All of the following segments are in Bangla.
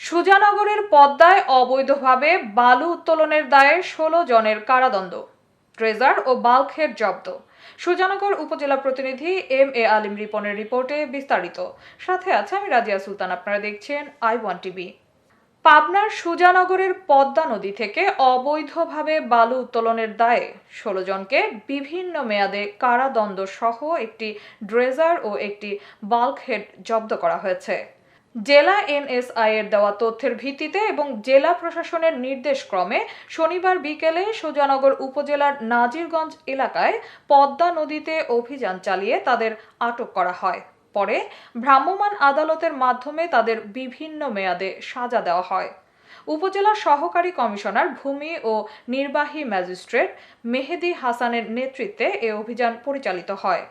সুজানগরের পদ্মায় অবৈধভাবে বালু উত্তোলনের দায়ে ষোলো জনের কারাদণ্ড, ট্রেজার ও বাল্কহেড জব্দ। সুজানগর উপজেলা প্রতিনিধি এম এ আলিম রিপনের রিপোর্টে বিস্তারিত। সাথে আছে আমি রাজিয়া সুলতান, আপনারা দেখছেন আই ওয়ান টিভি। পাবনার সুজানগরের পদ্মা নদী থেকে অবৈধভাবে বালু উত্তোলনের দায়ে ষোলো জনকে বিভিন্ন মেয়াদে কারাদণ্ড সহ একটি ড্রেজার ও একটি বাল্কহেড জব্দ করা হয়েছে। জেলা এনএসআই এর দেওয়া তথ্যের ভিত্তিতে এবং জেলা প্রশাসনের নির্দেশ ক্রমে শনিবার বিকেলে সুজানগর উপজেলার নাজিরগঞ্জ এলাকায় পদ্মা নদীতে অভিযান চালিয়ে তাদের আটক করা হয়। পরে ভ্রাম্যমাণ আদালতের মাধ্যমে তাদের বিভিন্ন মেয়াদে সাজা দেওয়া হয়। উপজেলা সহকারী কমিশনার ভূমি ও নির্বাহী ম্যাজিস্ট্রেট মেহেদি হাসানের নেতৃত্বে এ অভিযান পরিচালিত হয়।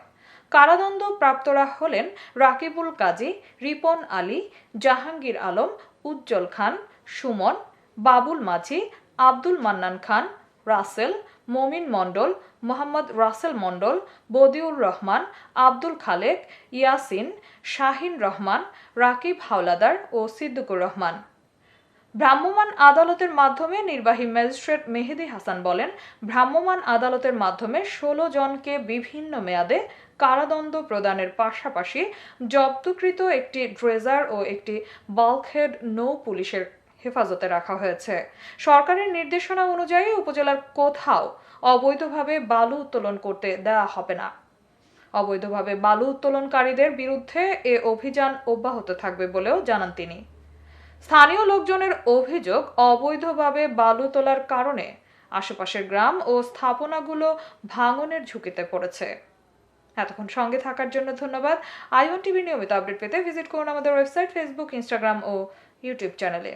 কারাদণ্ড প্রাপ্তরা হলেন রাকিবুল কাজী, রিপন আলী, জাহাঙ্গীর আলম, উজ্জ্বল খান, সুমন, বাবুল মাঝি, আব্দুল মান্নান খান, রাসেল, মমিন মণ্ডল, মোহাম্মদ রাসেল মণ্ডল, বদিউর রহমান, আব্দুল খালেক, ইয়াসিন, শাহিন রহমান, রাকিব হাওলাদার ও সিদ্দিকুর রহমান। ভ্রাম্যমাণ আদালতের মাধ্যমে নির্বাহী ম্যাজিস্ট্রেট মেহেদি হাসান বলেন, ভ্রাম্যমাণ আদালতের মাধ্যমে ষোলো জনকে বিভিন্ন মেয়াদে কারাদণ্ড প্রদানের পাশাপাশি জব্দকৃত একটি ড্রেজার ও একটি বাল্কহেড নৌ পুলিশের হেফাজতে রাখা হয়েছে। সরকারের নির্দেশনা অনুযায়ী উপজেলার কোথাও অবৈধভাবে বালু উত্তোলন করতে দেওয়া হবে না। অবৈধভাবে বালু উত্তোলনকারীদের বিরুদ্ধে এ অভিযান অব্যাহত থাকবে বলেও জানান তিনি। স্থানীয় লোকজনের অভিযোগ অবৈধভাবে বালু তোলার কারণে আশেপাশের গ্রাম ও স্থাপনাগুলো ভাঙনের ঝুঁকিতে পড়েছে। এতক্ষণ সঙ্গে থাকার জন্য ধন্যবাদ। আইওন টিভি নিয়মিত আপডেট পেতে ভিজিট করুন আমাদের ওয়েবসাইট, ফেসবুক, ইনস্টাগ্রাম ও ইউটিউব চ্যানেলে।